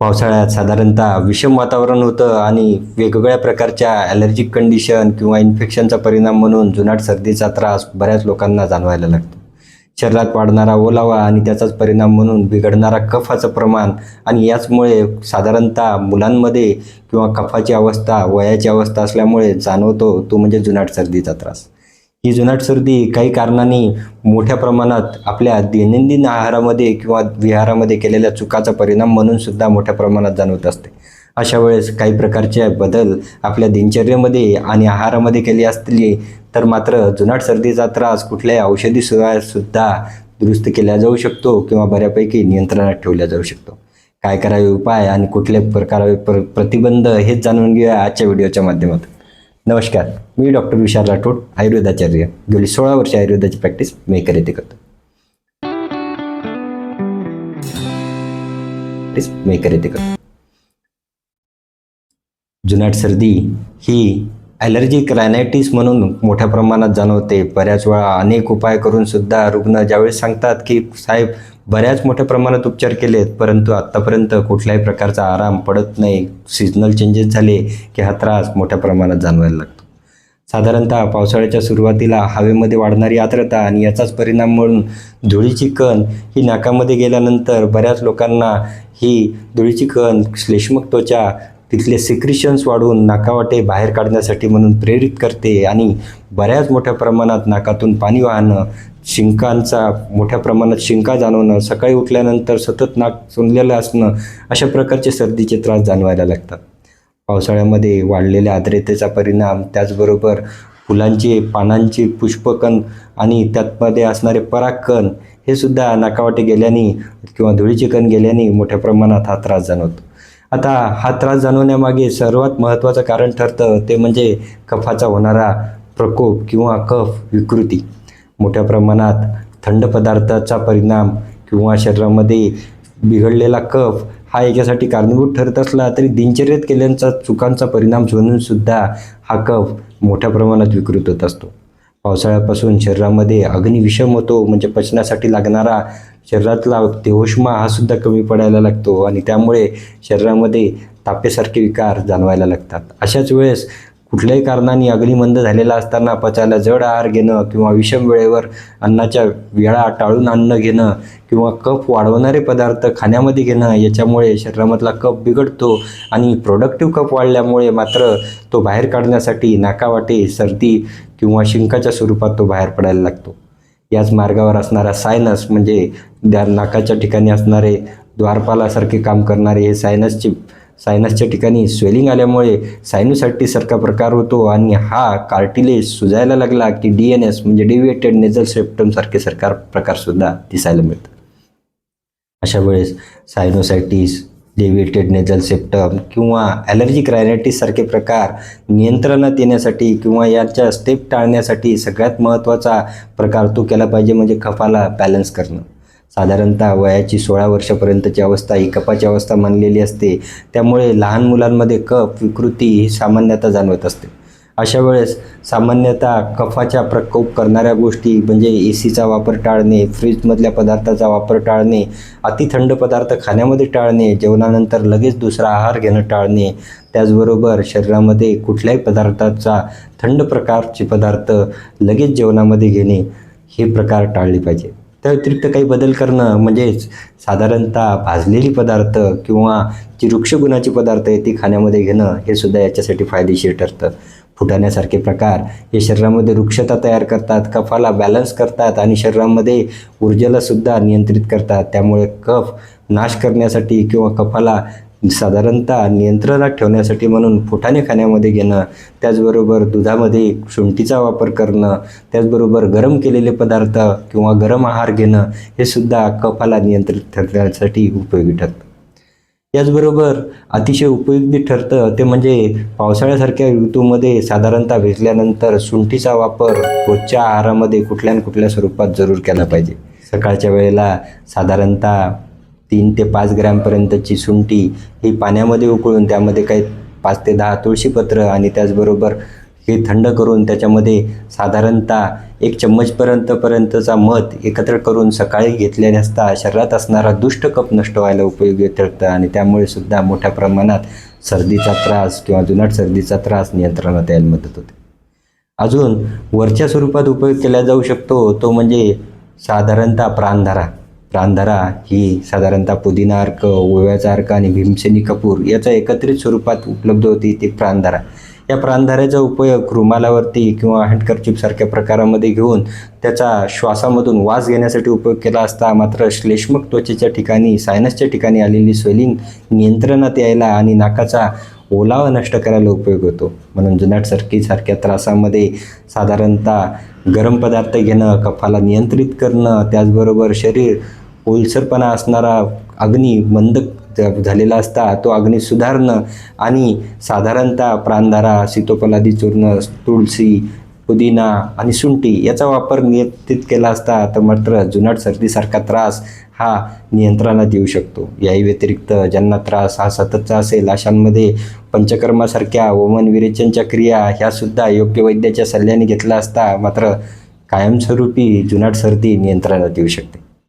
पावसाळ्यात साधारणतः विषम वातावरण होतं आणि वेगवेगळ्या प्रकारच्या ॲलर्जिक कंडिशन किंवा इन्फेक्शनचा परिणाम म्हणून जुनाट सर्दीचा त्रास बऱ्याच लोकांना जाणवायला लागतो. शरीरात वाढणारा ओलावा आणि त्याचाच परिणाम म्हणून बिघडणारा कफाचं प्रमाण आणि याचमुळे साधारणतः मुलांमध्ये किंवा कफाची अवस्था वयाची अवस्था असल्यामुळे जाणवतो तो म्हणजे जुनाट सर्दीचा त्रास. ही जुनाट सर्दी काही कारणांनी मोठ्या प्रमाणात आपल्या दैनंदिन आहारामध्ये किंवा विहारामध्ये केलेल्या चुकाचा परिणाम म्हणून सुद्धा मोठ्या प्रमाणात जाणवत असते. अशा वेळेस काही प्रकारचे बदल आपल्या दिनचर्येमध्ये आणि आहारामध्ये केले असतील तर मात्र जुनाट सर्दीचा त्रास कुठल्याही औषधी सुद्धा दुरुस्त केला जाऊ शकतो किंवा बऱ्यापैकी नियंत्रणात ठेवला जाऊ शकतो. काय करावे उपाय आणि कुठले प्रकार प्र प्रतिबंध हेच जाणून घेऊया आजच्या व्हिडिओच्या माध्यमातून. नमस्कार मी डॉक्टर विशाल राठोड आयुर्वेदाचार्य. गेली सोळा वर्ष आयुर्वेदाची प्रॅक्टिस मेकर येथे करतो. मेकर येथे करतो. जुनाट सर्दी ही ॲलर्जिक रायनायटिस म्हणून मोठ्या प्रमाणात जाणवते. बऱ्याच वेळा अनेक उपाय करून सुद्धा रुग्ण ज्यावेळेस सांगतात की साहेब बऱ्याच मोठ्या प्रमाणात उपचार केलेत परंतु आत्तापर्यंत कुठल्याही प्रकारचा आराम पडत नाही. सीझनल चेंजेस झाले की हा त्रास मोठ्या प्रमाणात जाणवायला लागतो. साधारणतः पावसाळ्याच्या सुरुवातीला हवेमध्ये वाढणारी आर्द्रता आणि याचाच परिणाम म्हणून धुळीची कण ही नाकामध्ये गेल्यानंतर बऱ्याच लोकांना ही धुळीची कण श्लेष्मक त्वचा तिथले सिक्रिशन्स वाढवून नाकावाटे बाहेर काढण्यासाठी म्हणून प्रेरित करते आणि बऱ्याच मोठ्या प्रमाणात नाकातून पाणी वाहणं शिंकांचा मोठ्या प्रमाणात शिंका जाणवणं सकाळी उठल्यानंतर सतत नाक सुनलेलं असणं अशा प्रकारचे सर्दीचे त्रास जाणवायला लागतात. पावसाळ्यामध्ये वाढलेल्या आर्द्रतेचा परिणाम त्याचबरोबर फुलांची पानांची पुष्पकण आणि त्यातमध्ये असणारे परागकण हे सुद्धा नाकावाटे गेल्याने किंवा धुळीचे कण गेल्याने मोठ्या प्रमाणात हा त्रास जाणवतो. आता हा त्रास जाणवण्यामागे सर्वात महत्त्वाचं कारण ठरतं ते म्हणजे कफाचा होणारा प्रकोप किंवा कफ विकृती. मोठ्या प्रमाणात थंड पदार्थाचा परिणाम किंवा शरीरामध्ये बिघडलेला कफ हा याच्यासाठी कारणीभूत ठरत असला तरी दिनचर्येत केल्यांचा चुकांचा परिणाम सुद्धा हा कफ मोठ्या प्रमाणात विकृत होत असतो. पावसाळ्यापासून शरीरामध्ये अग्निविषम होतो म्हणजे पचनासाठी लागणारा शरीरातला तेहोष्मा हा सुद्धा कमी पडायला लागतो आणि त्यामुळे शरीरामध्ये तापेसारखे विकार जाणवायला लागतात. अशाच वेळेस कुठल्याही कारणाने अग्निमंद झालेला असताना पचायला जड आहार घेणं किंवा विषम वेळेवर अन्नाच्या वेळा टाळून अन्न घेणं किंवा कफ वाढवणारे पदार्थ खाण्यामध्ये घेणं याच्यामुळे शरीरामधला कफ बिघडतो आणि प्रोडक्टिव्ह कफ वाढल्यामुळे मात्र तो बाहेर काढण्यासाठी नाकावाटे सर्दी किंवा शिंकाच्या स्वरूपात तो बाहेर पडायला लागतो. याच मार्गावर असणारा सायनस म्हणजे द्या नाकाच्या ठिकाणी असणारे द्वारपालासारखे काम करणारे हे सायनसचे सायनसच्या ठिकाणी स्वेलिंग आल्यामुळे सायनोसायटिससारखा प्रकार होतो आणि हा कार्टिलेज सुजायला लागला की डी एन एस म्हणजे डेव्हिएटेड नेझल सेप्टमसारखे सरकार प्रकारसुद्धा दिसायला मिळतात अशा वेळेस सायनोसायटिस डेव्हिएटेड नेझल सेप्टम किंवा ॲलर्जिक रायनायटिस प्रकार नियंत्रणात येण्यासाठी किंवा याच्या स्टेप टाळण्यासाठी सगळ्यात महत्त्वाचा प्रकार तो केला पाहिजे म्हणजे कफाला बॅलन्स करणं. साधारणतः वयाची सोळा वर्षापर्यंतची अवस्था ही कपाची अवस्था मानलेली असते. त्यामुळे लहान मुलांमध्ये कफ विकृती ही सामान्यतः जाणवत असते. अशा वेळेस सामान्यतः कफाच्या प्रकोप करणाऱ्या गोष्टी म्हणजे ए सीचा वापर टाळणे फ्रीजमधल्या पदार्थाचा वापर टाळणे अतिथंड पदार्थ खाण्यामध्ये टाळणे जेवणानंतर लगेच दुसरा आहार घेणं टाळणे त्याचबरोबर शरीरामध्ये कुठल्याही पदार्थाचा थंड प्रकारचे पदार्थ लगेच जेवणामध्ये घेणे हे प्रकार टाळले पाहिजे. त्या व्यतिरिक्त काही बदल करणं म्हणजेच साधारणतः भाजलेली पदार्थ किंवा जी वृक्षगुणाची पदार्थ आहे ती खाण्यामध्ये घेणं हे सुद्धा याच्यासाठी फायदेशीर ठरतं. फुटाण्यासारखे प्रकार. हे शरीरामध्ये वृक्षता तयार करतात कफाला बॅलन्स करतात आणि शरीरामध्ये ऊर्जेला सुद्धा नियंत्रित करतात. त्यामुळे कफ नाश करण्यासाठी किंवा कफाला साधारणतः नियंत्रणात ठेवण्यासाठी म्हणून फुटाणे खाण्यामध्ये घेणं त्याचबरोबर दुधामध्ये शुंठीचा वापर करणं त्याचबरोबर गरम केलेले पदार्थ किंवा गरम आहार घेणं हे सुद्धा कफाला नियंत्रित ठरण्यासाठी उपयोगी ठरतं. याचबरोबर अतिशय उपयुक्ती ठरतं ते म्हणजे पावसाळ्यासारख्या ऋतूमध्ये साधारणतः भिजल्यानंतर सुंठीचा वापर रोजच्या आहारामध्ये कुठल्या न कुठल्या स्वरूपात जरूर केला पाहिजे. सकाळच्या वेळेला साधारणतः तीन ते पाच ग्रॅमपर्यंतची सुंठी ही पाण्यामध्ये उकळून त्यामध्ये काही पाच ते दहा तुळशीपत्र आणि त्याचबरोबर हे थंड करून त्याच्यामध्ये साधारणतः एक चम्मचपर्यंत पर्यंतचा मध एकत्र करून सकाळी घेतल्याने असता शरीरात असणारा दुष्ट कप नष्ट व्हायला उपयोगी ठरतं आणि त्यामुळे सुद्धा मोठ्या प्रमाणात सर्दीचा त्रास किंवा जुनाट सर्दीचा त्रास नियंत्रणात यायला मदत होते. अजून वरच्या स्वरूपात उपयोग केला जाऊ शकतो तो म्हणजे साधारणतः प्राणधारा. प्राणधारा ही साधारणतः पुदिना अर्क ओव्याचा अर्क आणि भीमसेनी कपूर याचा एकत्रित स्वरूपात उपलब्ध होती ती प्राणधारा. या प्राणधाऱ्याचा उपयोग रुमालावरती किंवा हँडकरचिपसारख्या प्रकारामध्ये घेऊन त्याचा श्वासामधून वास घेण्यासाठी उपयोग केला असता मात्र श्लेष्मक त्वचेच्या ठिकाणी सायनसच्या ठिकाणी आलेली स्वेलिंग नियंत्रणात यायला आणि नाकाचा ओलावा नष्ट करायला उपयोग होतो. म्हणून जुनाट सरकीसारख्या त्रासामध्ये साधारणतः गरम पदार्थ घेणं कफाला नियंत्रित करणं त्याचबरोबर शरीर ओलसरपणा असणारा अग्नी मंद झालेला असता तो अग्नी सुधारणं आणि साधारणतः प्राणधारा सीतोपलादी चूर्ण तुळशी पुदिना आणि सुंठी याचा वापर नियंत्रित केला असता तर मात्र जुनाट सर्दीसारखा त्रास हा नियंत्रणात येऊ शकतो. याही व्यतिरिक्त ज्यांना त्रास हा सततचा असेल अशांमध्ये पंचकर्मासारख्या वमन विरेचनच्या क्रिया ह्यासुद्धा योग्य वैद्याच्या सल्ल्याने घेतला असता मात्र कायमस्वरूपी जुनाट सर्दी नियंत्रणात येऊ शकते.